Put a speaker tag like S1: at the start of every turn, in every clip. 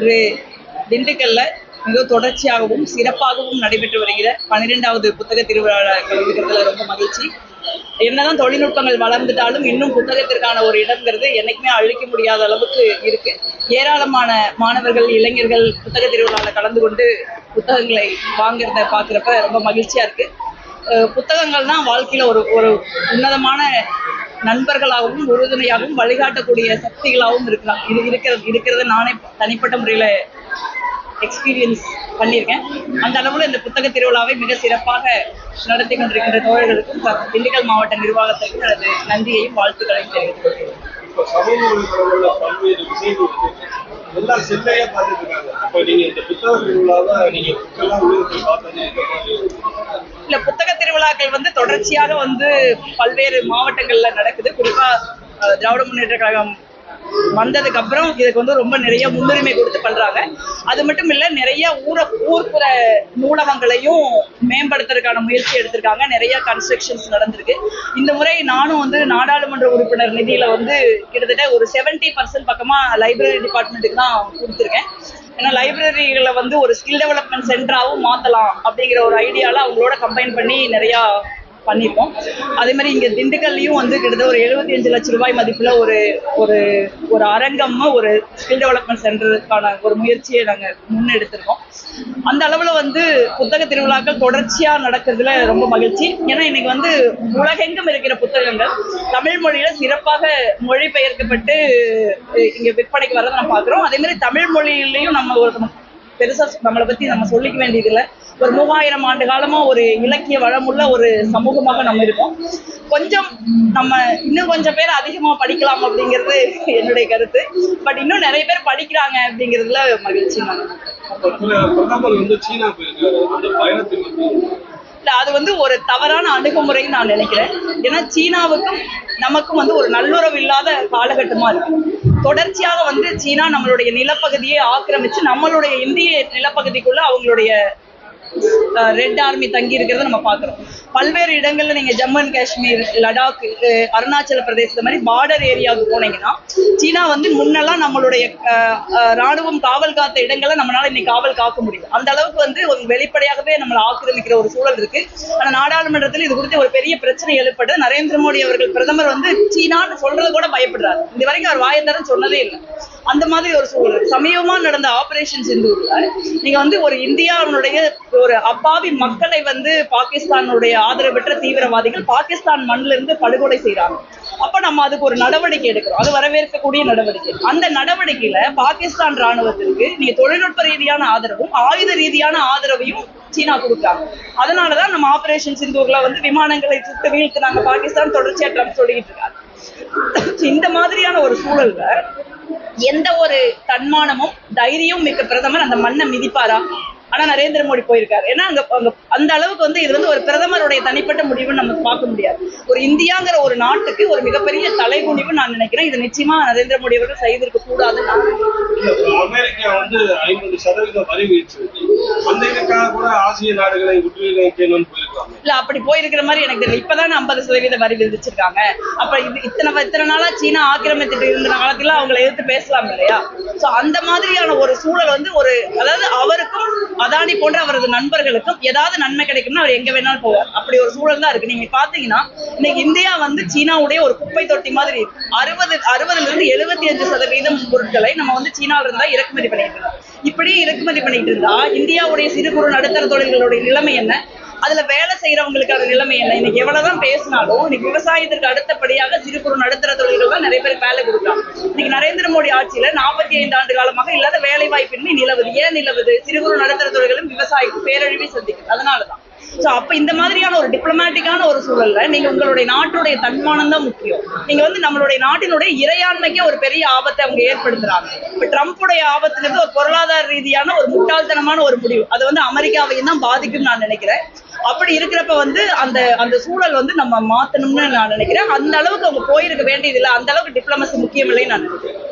S1: இன்று திண்டுக்கல்ல மிக தொடர்ச்சியாகவும் சிறப்பாகவும் நடைபெற்று வருகிற பன்னிரெண்டாவது புத்தக திருவிழா கலந்துக்கிறதுல ரொம்ப மகிழ்ச்சி. என்னதான் தொழில்நுட்பங்கள் வளர்ந்துட்டாலும் இன்னும் புத்தகத்திற்கான ஒரு இடம்ங்கிறது என்னைக்குமே அழிக்க முடியாத அளவுக்கு இருக்கு. ஏராளமான மாணவர்கள் இளைஞர்கள் புத்தக திருவிழாவில் கலந்து கொண்டு புத்தகங்களை வாங்குறத பார்க்குறப்ப ரொம்ப மகிழ்ச்சியா இருக்கு. புத்தகங்கள் தான் வாழ்க்கையில ஒரு ஒரு உன்னதமான நண்பர்களாகவும் உறுதுணையாகவும் வழிகாட்டக்கூடிய சக்திகளாகவும் இருக்கலாம். இது இருக்கிறது இருக்கிறத நானே தனிப்பட்ட முறையில எக்ஸ்பீரியன்ஸ் பண்ணியிருக்கேன். அந்த அளவுல இந்த புத்தக திருவிழாவை மிக சிறப்பாக நடத்தி கொண்டிருக்கின்ற தோழர்களுக்கும் திண்டுக்கல் மாவட்ட நிர்வாகத்திற்கும் எனது நன்றியையும் வாழ்த்துக்களையும் தெரிவித்துக் கொள்கிறேன்.
S2: சமூக பல்வேறு விஷயங்கள் எல்லாம் செல்லையே பார்த்துட்டு இருக்காங்க அப்ப நீங்க இந்த புத்தக திருவிழாவை நீங்க உலகத்தில் பார்த்தது
S1: இல்ல புத்தக திருவிழாக்கள் வந்து தொடர்ச்சியாக வந்து பல்வேறு மாவட்டங்கள்ல நடக்குது. குறிப்பா திராவிட முன்னேற்ற கழகம் வந்ததுக்கு அப்புறம் இதுக்கு வந்து ரொம்ப நிறைய முன்னுரிமை கொடுத்து பண்றாங்க. அது மட்டும் இல்ல நிறைய ஊர ஊர்ப்புற நூலகங்களையும் மேம்படுத்துறதுக்கான முயற்சி எடுத்திருக்காங்க. நிறைய கன்ஸ்ட்ரக்ஷன்ஸ் நடந்திருக்கு. இந்த முறை நானும் வந்து நாடாளுமன்ற உறுப்பினர் நிதியில வந்து கிட்டத்தட்ட ஒரு 70% பர்சன்ட் பக்கமா லைப்ரரி டிபார்ட்மெண்ட்டுக்கு தான் கொடுத்துருக்கேன். ஏன்னா லைப்ரரிகளை வந்து ஒரு ஸ்கில் டெவலப்மெண்ட் சென்டராகவும் மாற்றலாம் அப்படிங்கிற ஒரு ஐடியால அவங்களோட கம்பைன் பண்ணி நிறையா பண்ணியிருக்கோம் அதே மாதிரி இங்கே திண்டுக்கல்லையும் வந்து கிட்டத்தட்ட ஒரு 75 லட்சம் ரூபாய் மதிப்புல ஒரு ஒரு ஒரு அரங்கம் ஒரு ஸ்கில் டெவலப்மெண்ட் சென்டருக்கான ஒரு முயற்சியை நாங்கள் முன்னெடுத்திருக்கோம். அந்த அளவில் வந்து புத்தக திருவிழாக்கள் தொடர்ச்சியாக நடக்கிறதுல ரொம்ப மகிழ்ச்சி. ஏன்னா இன்னைக்கு வந்து உலகெங்கும் இருக்கிற புத்தகங்கள். தமிழ் மொழியில சிறப்பாக மொழிபெயர்க்கப்பட்டு இங்கே இங்க விற்பனைக்கு வரதை நம்ம பார்க்குறோம். அதே மாதிரி தமிழ் மொழியிலையும் நம்ம ஒரு பெருசா நம்மளை பத்தி நம்ம சொல்லிக்க வேண்டியதில்லை. ஒரு மூவாயிரம் ஆண்டு காலமா ஒரு இலக்கிய வளமுள்ள ஒரு சமூகமாக நம்ம இருக்கோம். கொஞ்சம் நம்ம இன்னும் கொஞ்சம் பேர் அதிகமா படிக்கலாம் அப்படிங்கிறது என்னுடைய கருத்து. பட் இன்னும் நிறைய பேர் படிக்கிறாங்க அப்படிங்கிறதுல மகிழ்ச்சி இல்ல அது வந்து ஒரு தவறான அணுகுமுறைன்னு நான் நினைக்கிறேன். ஏன்னா சீனாவுக்கும் நமக்கும் வந்து ஒரு நல்லுறவு இல்லாத காலகட்டமா இருக்கு. தொடர்ச்சியாக வந்து சீனா நம்மளுடைய நிலப்பகுதியை ஆக்கிரமிச்சு நம்மளுடைய இந்திய நிலப்பகுதிக்குள்ள அவங்களுடைய ரெட் ஆர்மி தங்கி இருக்கிறத நம்ம பார்க்குறோம். பல்வேறு இடங்கள்ல நீங்க ஜம்மு அண்ட் காஷ்மீர் லடாக் அருணாச்சல பிரதேச இந்த மாதிரி பார்டர் ஏரியாவுக்கு போனீங்கன்னா சீனா வந்து முன்னெல்லாம் நம்மளுடைய ராணுவம் காவல் காத்த இடங்களை நம்மளால இன்னைக்கு காவல் காக்க முடியும் அந்த அளவுக்கு வந்து ஒரு வெளிப்படையாகவே நம்மளை ஆக்கிரமிக்கிற ஒரு சூழல் இருக்கு. ஆனா நாடாளுமன்றத்தில் இது குறித்து ஒரு பெரிய பிரச்சனை ஏற்பட்டு நரேந்திர மோடி அவர்கள் பிரதமர் வந்து சீனான்னு சொல்றது கூட பயப்படுறாரு. இது வரைக்கும் அவர் வாயத்தரம் சொன்னதே இல்லை. அந்த மாதிரி ஒரு சூழல் சமீபமா நடந்த ஆபரேஷன் சிந்தூர்ல நீங்க வந்து ஒரு இந்தியாவினுடைய ஒரு அப்பாவி மக்களை வந்து பாகிஸ்தானுடைய ஆதரவற்ற தீவிரவாதிகள் பாகிஸ்தான் மண்ணில இருந்து படுகொலை செய்யறாங்க அப்ப நம்ம அதுக்கு ஒரு நடவடிக்கை எடுக்கிறோம். அது வரவேற்கக்கூடிய நடவடிக்கை. அந்த நடவடிக்கையில பாகிஸ்தான் ராணுவத்திற்கு நீ தொழில்நுட்ப ரீதியான ஆதரவும் ஆயுத ரீதியான ஆதரவையும் சீனா கொடுக்குறாங்க. அதனாலதான் நம்ம ஆபரேஷன் சிந்தூர்ல வந்து விமானங்களை சுட்டு வீழ்த்தினாங்க பாகிஸ்தான். தொடர்ச்சியா ட்ரம்ப் சொல்லிக்கிட்டு இருக்காங்க இந்த மாதிரியான ஒரு சூழல்ல எந்த ஒரு தன்மானமும் தைரியம் மிக்க பிரதமர் அந்த மண்ணை மிதிப்பாரா? ஆனா நரேந்திர மோடி போயிருக்காரு. ஏன்னா அங்க அந்த அளவுக்கு வந்து இது வந்து ஒரு பிரதமருடைய தனிப்பட்ட முடிவுன்னு நம்ம பார்க்க முடியாது. ஒரு இந்தியாங்கிற ஒரு நாட்டுக்கு ஒரு மிகப்பெரிய தலைகுனிவு நான் நினைக்கிறேன். இது நிச்சயமா நரேந்திர மோடி அவர்கள் செய்திருக்க கூடாதுன்னு நான்
S2: அமெரிக்கா வந்து ஐம்பது சதவீதம் வரி விதிச்சிருக்கு அந்த இதுக்காக கூட ஆசிய நாடுகளை விட்டுவிக்கணும்னு போயிருக்காங்க
S1: இல்ல அப்படி போயிருக்கிற மாதிரி எனக்கு தெரியல. இப்பதான் ஐம்பது சதவீத வரி விதிச்சிருக்காங்க. அப்ப இது இத்தனை இத்தனை நாளா சீனா ஆக்கிரமித்துட்டு இருந்த காலத்துல அவங்களை எதிர்த்து பேசலாம் இல்லையா? சோ அந்த மாதிரியான ஒரு சூழல் வந்து ஒரு அதாவது அவருக்கும் அதானி போன்ற அவரது நண்பர்களுக்கும் ஏதாவது நன்மை கிடைக்கும்னா அவர் எங்க வேணாலும் போவார். அப்படி ஒரு சூழல் தான் இருக்கு. நீங்க பாத்தீங்கன்னா இன்னைக்கு இந்தியா வந்து சீனாவுடைய ஒரு குப்பை தொட்டி மாதிரி அறுபது அறுபதுல இருந்து எழுபத்தி அஞ்சு சதவீதம் பொருட்களை நம்ம வந்து சீனால இருந்தா இறக்குமதி பண்ணிட்டு இருக்கோம். இப்படி இறக்குமதி பண்ணிட்டு இருந்தா இந்தியாவுடைய சிறு குறு நடுத்தர தொழில்களுடைய நிலைமை என்ன? அதுல வேலை செய்யறவங்களுக்கான நிலைமை என்ன இன்னைக்கு எவ்வளவுதான் பேசினாலும் இன்னைக்கு விவசாயத்திற்கு அடுத்தபடியாக சிறு குறு நடுத்தர தொழில்கள் தான் நிறைய பேருக்கு வேலை கொடுக்குறாங்க. இன்னைக்கு நரேந்திர மோடி ஆட்சியில நாற்பத்தி ஐந்து ஆண்டு காலமாக இல்லாத வேலை வாய்ப்பின்மை நிலவுது. ஏன் நிலவுது? சிறு குறு நடுத்தர தொழில்களும் விவசாயிக்கும் பேரழிவை சந்திக்கும் அதனாலதான். ஸோ அப்ப இந்த மாதிரியான ஒரு டிப்ளமேட்டிக்கான ஒரு சூழல்ல நீங்க உங்களுடைய நாட்டுடைய தன்மானம் தான் முக்கியம். நீங்க வந்து நம்மளுடைய நாட்டினுடைய இறையாண்மைக்கே ஒரு பெரிய ஆபத்தை அவங்க ஏற்படுத்துறாங்க. இப்ப ட்ரம்ப்புடைய ஆபத்துங்கிறது ஒரு பொருளாதார ரீதியான ஒரு முட்டாள்தனமான ஒரு முடிவு. அது வந்து அமெரிக்காவையும் தான் பாதிக்கும் நான் நினைக்கிறேன். அப்படி இருக்கிறப்ப வந்து அந்த அந்த சூழல் வந்து நம்ம மாத்தணும்னு நான் நினைக்கிறேன். அந்த அளவுக்கு அவங்க போயிருக்க வேண்டியதில்லை. அந்த அளவுக்கு டிப்ளமசி முக்கியம் இல்லைன்னு நான் நினைக்கிறேன்.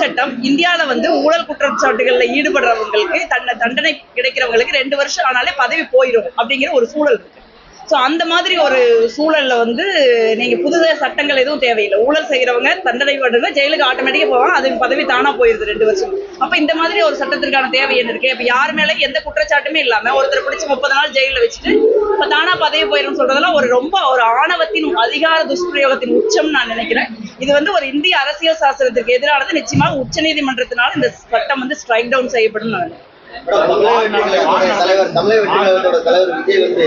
S1: சட்டம். இந்தியால வந்து ஊழல் குற்றச்சாட்டுகள்ல ஈடுபடுறவங்களுக்கு தன்னை தண்டனை கிடைக்கிறவங்களுக்கு ரெண்டு வருஷம் ஆனாலே பதவி போயிடும் அப்படிங்கிற ஒரு சூழல் இருக்கு. ஸோ அந்த மாதிரி ஒரு சூழல்ல வந்து நீங்க புதுசாக சட்டங்கள் எதுவும் தேவையில்லை. ஊழல் செய்யறவங்க தண்டனை பண்ணுங்க ஜெயிலுக்கு ஆட்டோமேட்டிக்காக போவாங்க. அது பதவி தானா போயிருது ரெண்டு வருஷம். அப்ப இந்த மாதிரி ஒரு சட்டத்திற்கான தேவை என்ன இருக்கு? இப்ப யார் மேல எந்த குற்றச்சாட்டுமே இல்லாம ஒருத்தர் பிடிச்சி முப்பது நாள் ஜெயில வச்சுட்டு இப்ப தானா பதவி போயிடும் சொல்றதெல்லாம் ஒரு ரொம்ப ஒரு ஆணவத்தின் அதிகார துஷ்பிரயோகத்தின் உச்சம் நான் நினைக்கிறேன். இது வந்து ஒரு இந்திய அரசியல் சாசனத்திற்கு எதிரானது. நிச்சயமாக உச்சநீதிமன்றத்தினால் இந்த சட்டம் வந்து ஸ்ட்ரைக் டவுன் செய்யப்படும் நான்
S3: தலைவர் தமிழக வெற்றி தலைவர் விஜய் வந்து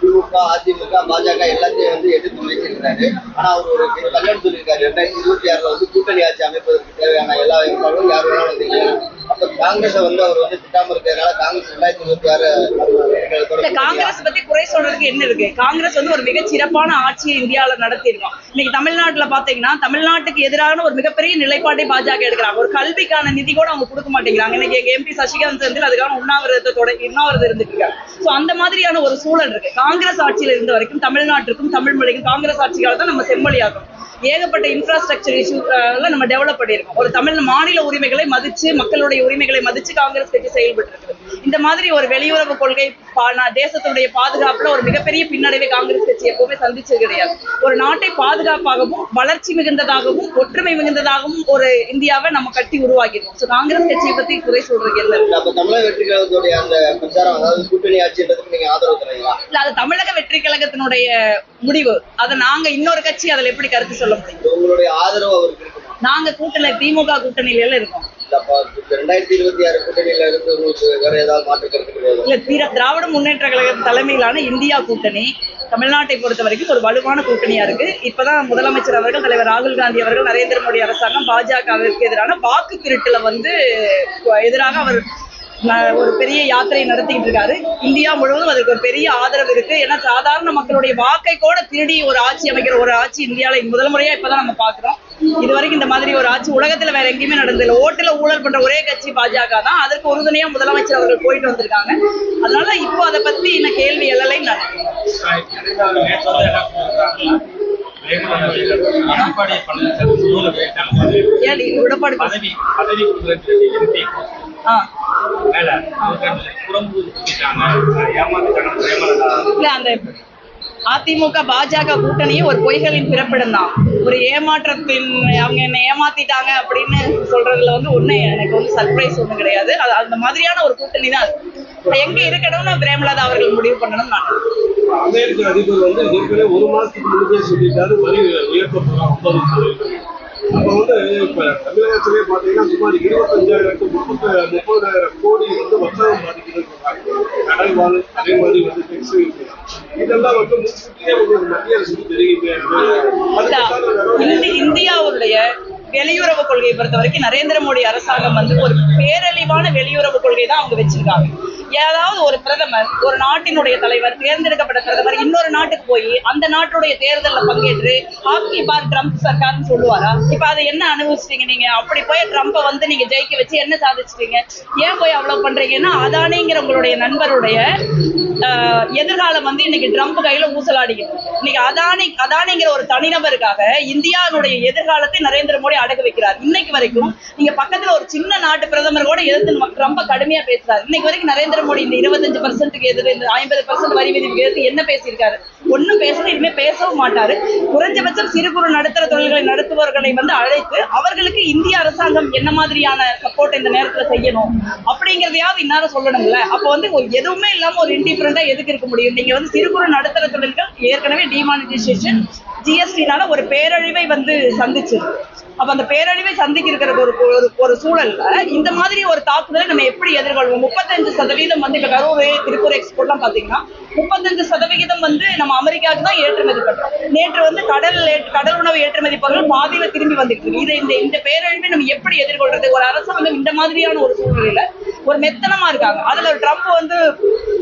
S3: திமுக அதிமுக பாஜக எல்லாத்தையும் வந்து எடுத்து முயற்சிக்கிறாரு ஆனா அவர் ஒரு கல்யாணம் சொல்லியிருக்காரு ரெண்டாயிரத்தி இருபத்தி ஆறுல வந்து கூட்டணி ஆட்சி அமைப்பதற்கு தேவையான எல்லா ஏற்பாடும் யார் வேணாலும் காங்கிரஸ் வந்து அவர் வந்து திட்டாம இருக்கிறதுனால காங்கிரஸ் ரெண்டாயிரத்தி இருபத்தி ஆறு
S1: இல்ல காங்கிரஸ் பத்தி குறை சொல்றதுக்கு என்ன இருக்கு? காங்கிரஸ் வந்து ஒரு மிகச் சிறப்பான ஆட்சியை இந்தியாவுல நடத்தியிருக்கோம். இன்னைக்கு தமிழ்நாட்டுல பாத்தீங்கன்னா தமிழ்நாட்டுக்கு எதிரான ஒரு மிகப்பெரிய நிலைப்பாட்டை பாஜக எடுக்கிறாங்க. ஒரு கல்விக்கான நிதி கூட அவங்க கொடுக்க மாட்டேங்கிறாங்க. இன்னைக்கு எங்க எம்பி சசிகாந்த் செந்தில் அதுக்கான உண்ணாவிரதத்தை தொடங்கி உண்ணாவிரதம் இருந்துட்டு இருக்காங்க சோ அந்த மாதிரியான ஒரு சூழல் இருக்கு. காங்கிரஸ் ஆட்சியில இருந்த வரைக்கும் தமிழ்நாட்டுக்கும் தமிழ் மொழிக்கும் காங்கிரஸ் ஆட்சியால தான் நம்ம செம்மொழியாகும். ஏகப்பட்ட இன்ஃப்ராஸ்ட்ரக்சர் இஷ்யூ நம்ம டெவலப் பண்ணியிருக்கோம். ஒரு தமிழ் மாநில உரிமைகளை மதிச்சு மக்களுடைய உரிமைகளை மதிச்சு காங்கிரஸ் கட்சி செயல்பட்டு இருக்குது இந்த மாதிரி ஒரு வெளியுறவு கொள்கை தேசத்துடைய பாதுகாப்புல ஒரு மிகப்பெரிய பின்னடைவை காங்கிரஸ் கட்சி எப்பவுமே சந்திச்சது கிடையாது. ஒரு நாட்டை பாதுகாப்பாகவும் வளர்ச்சி மிகுந்ததாகவும் ஒற்றுமை மிகுந்ததாகவும் ஒரு இந்தியாவை நம்ம கட்டி உருவாக்கியிருக்கோம். ஸோ காங்கிரஸ் கட்சியை பத்தி குறை சொல்றதுக்கு என்ன?
S3: தமிழக வெற்றி கழகத்துடைய அந்த பிரச்சாரம் அதாவது கூட்டணி ஆட்சின்றதுக்கு நீங்க ஆதரவு தரீங்களா
S1: இல்ல அது தமிழக வெற்றி கழகத்தினுடைய முடிவு. அதை நாங்க இன்னொரு கட்சி அதுல எப்படி கருத்து சொல்ல முடியும்?
S3: உங்களுடைய ஆதரவு அவருக்கு
S1: நாங்க கூட்டணி திமுக கூட்டணியில இருக்கோம் திராவிட முன்னேற்ற கழக தலைமையிலான இந்தியா கூட்டணி தமிழ்நாட்டை பொறுத்த வரைக்கும் ஒரு வலுவான கூட்டணியா இருக்கு. இப்பதான் முதலமைச்சர் அவர்கள் தலைவர் ராகுல் காந்தி அவர்கள் நரேந்திர மோடி அரசாங்கம் பாஜகவிற்கு எதிரான வாக்கு திருட்டுல வந்து எதிராக அவர் ஒரு பெரிய யாத்திரை நடத்திக்கிட்டு இருக்காரு. இந்தியா முழுவதும் அதற்கு ஒரு பெரிய ஆதரவு இருக்கு. ஏன்னா சாதாரண மக்களுடைய வாக்கை கூட திருடி ஒரு ஆட்சி அமைக்கிற ஒரு ஆட்சி இந்தியால முதல் முறையா இப்பதான் நம்ம பாக்குறோம் இது வரைக்கும் இந்த மாதிரி ஒரு ஆட்சி உலகத்துல வேற எங்கேயுமே நடந்ததில்லை ஓட்டுல ஊழல் பண்ற ஒரே கட்சி பாஜக தான். அதற்கு உறுதுணையா முதலமைச்சர் அவர்கள் போயிட்டு வந்திருக்காங்க. அதனால இப்போ அதை பத்தி இன்னும் கேள்வி நினைக்கிறேன்.
S4: எடப்பாடி பழனிசாமி மேல
S1: இல்ல அந்த அதிமுக பாஜக கூட்டணியும் ஒரு பொய்களின் பிறப்பிடம் தான். ஒரு ஏமாற்றத்தின் அவங்க என்ன ஏமாத்திட்டாங்க அப்படின்னு சொல்றதுல வந்து ஒண்ணு எனக்கு வந்து சர்ப்ரைஸ் ஒண்ணும் கிடையாது. அது அந்த மாதிரியான ஒரு கூட்டணி தான் எங்க இருக்கணும்னு பிரேமலதா அவர்கள் முடிவு பண்ணணும் நான்.
S2: அமெரிக்க அதிபர் வந்து ஏற்கனவே ஒரு மாசத்துக்கு முன்னே சொல்லிட்டாரு வரி உயர்த்த போறோம் ஐம்பது சதவீதம் அப்போ வந்து இப்ப தமிழகத்திலே பாத்தீங்கன்னா சுமார் இருபத்தஞ்சாயிரத்து முப்பத்தி முப்பதாயிரம் கோடி வந்து வர்த்தகம் பாதிக்கிறது கடல் வாழ் அதே மாதிரி வந்து டெக்ஸ் இதெல்லாம் வந்து முன்கூட்டியே வந்து மத்திய அரசுக்கு தெரிவிக்கிறது
S1: இந்தியாவுடைய வெளியுறவு கொள்கையை பொறுத்த வரைக்கும் நரேந்திர மோடி அரசாங்கம் வந்து ஒரு பேரழிவான வெளியுறவு கொள்கை தான் அவங்க வச்சிருக்காங்க. ஏதாவது ஒரு பிரதமர் ஒரு நாட்டினுடைய தலைவர் தேர்ந்தெடுக்கப்பட்ட பிரதமர் இன்னொரு நாட்டுக்கு போய் அந்த நாட்டுடைய தேர்தலில் பங்கேற்று ஹாக்கி பார் ட்ரம்ப் சர்க்கார்னு சொல்லுவாரா? இப்ப அதை என்ன அனுபவிச்சிட்டீங்க நீங்க? அப்படி போய் ட்ரம்ப்பை வந்து நீங்க ஜெயிக்க வச்சு என்ன சாதிச்சிட்டீங்க? ஏன் போய் அவ்வளவு பண்றீங்கன்னா அதானிங்கிற உங்களுடைய நண்பருடைய ஆஹ், எதிர்காலம் வந்து இன்னைக்கு ட்ரம்ப் கையில ஊசலாடிக்குது இன்னைக்கு அதானி அதானிங்கிற ஒரு தனிநபருக்காக இந்தியாவுடைய எதிர்காலத்தை நரேந்திர மோடி அடகு வைக்கிறார். இன்னைக்கு வரைக்கும் நீங்க பக்கத்துல ஒரு சின்ன நாட்டு பிரதமர் கூட எதிர்த்து ட்ரம்ப ரொம்ப கடுமையா பேசுறாரு. இன்னைக்கு வரைக்கும் நரேந்திர மோடி இந்த இருபத்தஞ்சு பர்சன்ட்டுக்கு எதிர இந்த ஐம்பது பர்சன்ட் வரி விதிப்புக்கு எதிர்த்து என்ன பேசியிருக்காரு? ஒன்றும் பேசல இனிமேல் பேசவும் மாட்டாரு. குறைஞ்சபட்சம் சிறு குறு நடுத்தர தொழில்களை நடத்துபவர்களை வந்து அழைத்து அவர்களுக்கு இந்திய அரசாங்கம் என்ன மாதிரியான சப்போர்ட் இந்த நேரத்துல செய்யணும் அப்படிங்கறதையாவது இன்னார சொல்லணும்ல? அப்போ வந்து எதுவுமே இல்லாம ஒரு இன்டிஃபரண்டா எதுக்கு இருக்க முடியும்? நீங்க வந்து சிறு குறு நடுத்தர தொழில்கள் ஏற்கனவே டிமானிட்டைசேஷன் ஜிஎஸ்டினால ஒரு பேரழிவை வந்து சந்திச்சிருக்கு அப்ப அந்த பேரழிவை சந்திக்க இருக்கிற ஒரு ஒரு சூழல்ல இந்த மாதிரி ஒரு தாக்குதலை நம்ம எப்படி எதிர்கொள்வோம்? முப்பத்தஞ்சு சதவீதம் வந்து இப்ப கரூர் திருப்பூர் எக்ஸ்போர்ட்லாம் பாத்தீங்கன்னா முப்பத்தஞ்சு சதவிகிதம் வந்து நம்ம அமெரிக்காவுக்கு தான் ஏற்றுமதி பண்றோம். நேற்று வந்து கடல் கடல் உணவு ஏற்றுமதி பொருள் பாதியில திரும்பி வந்துட்டு இருக்கு. இதை இந்த இந்த பேரழிவை நம்ம எப்படி எதிர்கொள்றது? ஒரு அரசாங்கம் இந்த மாதிரியான ஒரு சூழ்நிலையில ஒரு மெத்தனமா இருக்காங்க. அதுல ஒரு ட்ரம்ப் வந்து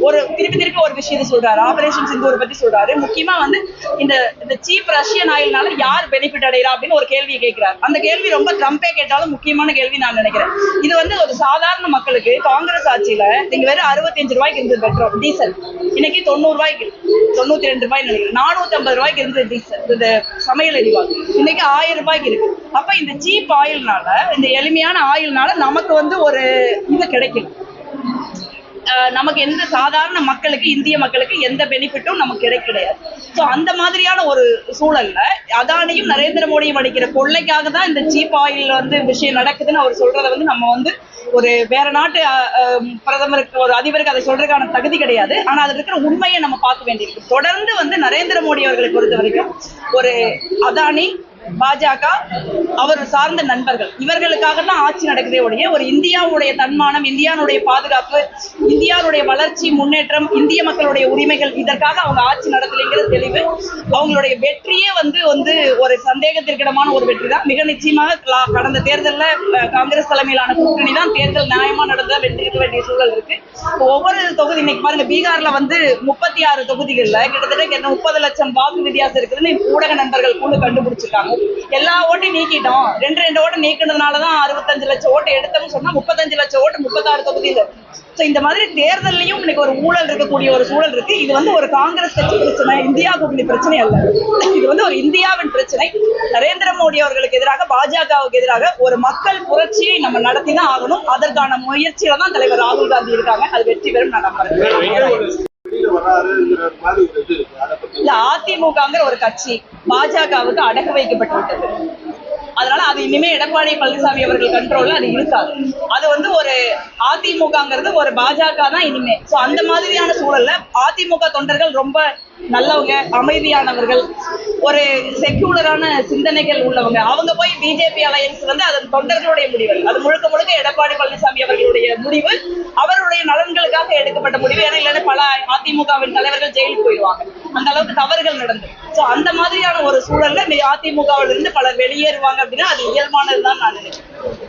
S1: ஒரு திருப்பி திருப்பி ஒரு விஷயத்தை சொல்றாரு. ஆபரேஷன் சிந்தூர் பத்தி சொல்றாரு. முக்கியமா வந்து இந்த இந்த சீப் ரஷ்யன் ஆயில்னால யார் பெனிஃபிட் அடைகிறா அப்படின்னு ஒரு கேள்வியை கேட்கிறார். அந்த கேள்வி ரொம்ப ட்ரம்பே கேட்டாலும் முக்கியமான கேள்வி நான் நினைக்கிறேன். இது வந்து ஒரு சாதாரண மக்களுக்கு காங்கிரஸ் ஆட்சியில இங்க வெறும் அறுபத்தஞ்சு ரூபாய்க்கு இருந்தது பெட்ரோல் டீசல். இன்னைக்கு தொண்ணூறு ரூபாய்க்கு தொண்ணூத்தி ரெண்டு ரூபாய் நினைக்கிறேன். நானூத்தி ஐம்பது ரூபாய்க்கு இருந்தது டீசல். இந்த சமையல் எரிவாயு இன்னைக்கு ஆயிரம் ரூபாய்க்கு இருக்கு. அப்ப இந்த சீப் ஆயில்னால இந்த எளிமையான ஆயில்னால நமக்கு வந்து ஒரு இது கிடைக்கும். அஹ் uh, நமக்கு எந்த சாதாரண மக்களுக்கு இந்திய மக்களுக்கு எந்த பெனிஃபிட்டும் நமக்கு கிடைக்க கிடையாது. ஸோ அந்த மாதிரியான ஒரு சூழல்ல அதானியும் நரேந்திர மோடியும் அடிக்கிற கொள்ளைக்காக தான் இந்த சீப் ஆயில் வந்து விஷயம் நடக்குதுன்னு அவர் சொல்றதை வந்து நம்ம வந்து ஒரு வேற நாட்டு பிரதமருக்கு ஒரு அதிபருக்கு அதை சொல்றதுக்கான தகுதி கிடையாது. ஆனா அதுல இருக்கிற உண்மையை நம்ம பார்க்க வேண்டியிருக்கு. தொடர்ந்து வந்து நரேந்திர மோடி அவர்களை பொறுத்த வரைக்கும் ஒரு அதானி பாஜக அவர் சார்ந்த நண்பர்கள். இவர்களுக்காக தான் ஆட்சி நடக்குதே ஒழிய ஒரு இந்தியாவுடைய தன்மானம் இந்தியாவுடைய பாதுகாப்பு இந்தியாவுடைய வளர்ச்சி முன்னேற்றம் இந்திய மக்களுடைய உரிமைகள் இதற்காக அவங்க ஆட்சி நடத்தலைங்கிற தெளிவு அவங்களுடைய வெற்றியே வந்து வந்து ஒரு சந்தேகத்திற்கிடமான ஒரு வெற்றி தான் மிக நிச்சயமாக கடந்த தேர்தல்ல காங்கிரஸ் தலைமையிலான கூட்டணி தான் தேர்தல் நியாயமா நடந்தா வென்றிருக்க வேண்டிய சூழல் இருக்கு. ஒவ்வொரு தொகுதி இன்னைக்கு பாருங்க பீகார்ல வந்து முப்பத்தி ஆறு தொகுதிகளில் கிட்டத்தட்ட முப்பது லட்சம் வாக்கு வித்தியாசம் இருக்குதுன்னு ஊடக நண்பர்கள் குழு கண்டுபிடிச்சிருக்காங்க. எல்லா ஓட்டையும் நீக்கிட்டோம். ரெண்டு ரெண்டு ஓட்டை நீக்கினதுனாலதான் அறுபத்தஞ்சு லட்சம் ஓட்டு எடுத்தோம்னு சொன்னா முப்பத்தஞ்சு லட்சம் ஓட்டு முப்பத்தாறு தொகுதியில. சோ இந்த மாதிரி தேர்தல்லையும் இன்னைக்கு ஒரு ஊழல் இருக்கக்கூடிய ஒரு சூழல் இருக்கு. இது வந்து ஒரு காங்கிரஸ் கட்சி பிரச்சனை இந்தியா கூட்டணி பிரச்சனை அல்ல. இது வந்து ஒரு இந்தியாவின் பிரச்சனை. நரேந்திர மோடி அவர்களுக்கு எதிராக பாஜகவுக்கு எதிராக ஒரு மக்கள் புரட்சியை நம்ம நடத்தி தான் ஆகணும். அதற்கான முயற்சியில தான் தலைவர் ராகுல் காந்தி இருக்காங்க. அது வெற்றி பெறும் நான் நம்புறேன்.
S2: இந்த
S1: இல்ல அதிமுகங்கிற ஒரு கட்சி பாஜகவுக்கு அடகு வைக்கப்பட்டு விட்டது அதனால அது இனிமே எடப்பாடி பழனிசாமி அவர்கள் கண்ட்ரோல்ல அது இருக்காது. அது வந்து ஒரு அதிமுகங்கிறது ஒரு பாஜக தான் இனிமே. சோ அந்த மாதிரியான சூழல்ல அதிமுக தொண்டர்கள் ரொம்ப நல்லவங்க அமைதியானவர்கள் ஒரு செக்யூலரான சிந்தனைகள் உள்ளவங்க. அவங்க போய் பிஜேபி அலையன்ஸ் வந்து அது தொண்டர்களுடைய முடிவு. அது முழுக்க முழுக்க எடப்பாடி பழனிசாமி அவர்களுடைய முடிவு. அவருடைய நலன்களுக்காக எடுக்கப்பட்ட முடிவு. ஏன்னா இல்லைன்னா பல அதிமுகவின் தலைவர்கள் ஜெயிலுக்கு போயிடுவாங்க. அந்த அளவுக்கு தவறுகள் நடந்தது. சோ அந்த மாதிரியான ஒரு சூழல்ல அதிமுகவில் இருந்து பலர் வெளியேறுவாங்க அப்படின்னா அது இயல்பானதுதான் நான் நினைக்கிறேன்.